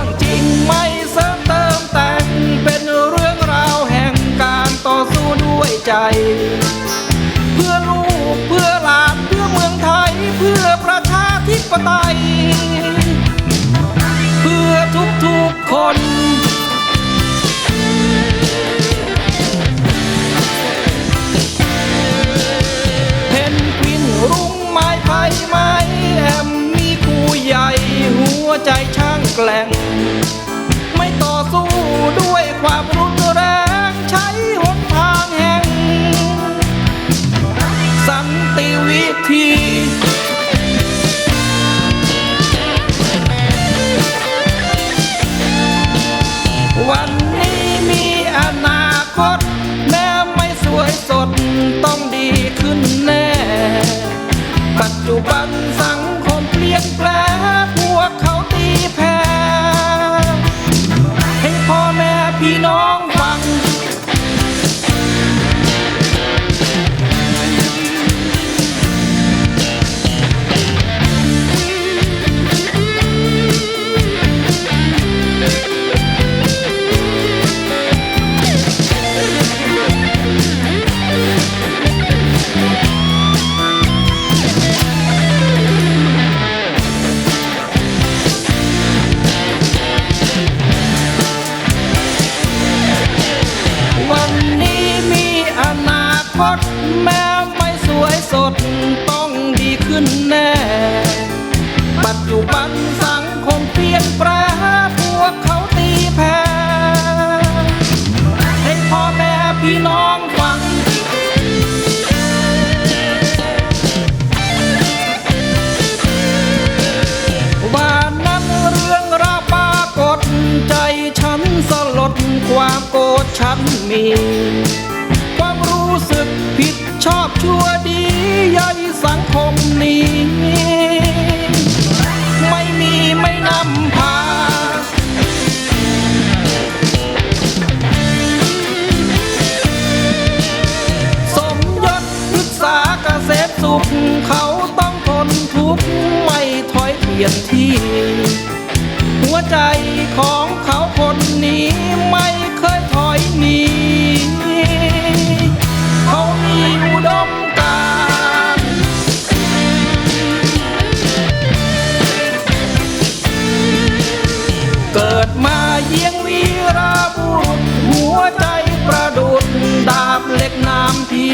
่องจริงไม่เสริมเติมแต่ง เป็นเรื่องราวแห่งการต่อสู้ด้วยใจ เพื่อลูกเพื่อหลานเพื่อเมืองไทย เพื่อประชาธิปไตย เพื่อทุกทุกคนใจชา แกล่ง ต้องดีขึ้นแน่ ปัจจุบันสังคมเปลี่ยนแปลงพวกเขาตีแพ้ให้พ่อแม่พี่น้องฟังว่านั้นเรื่องราวปรากฏใจฉันสลดความโกรธฉันมี สังคมนี้ ไม่มีไม่นำพา สมยศศึกษาเกษตรสุข เขาต้องทนทุกข์ไม่ถอยเปลี่ยนที่ หัวใจของเขาคนนี้ไม่เคยถอยหนี สียงวีระบุรหัวใจประดุดดาบเหล็กน้ำที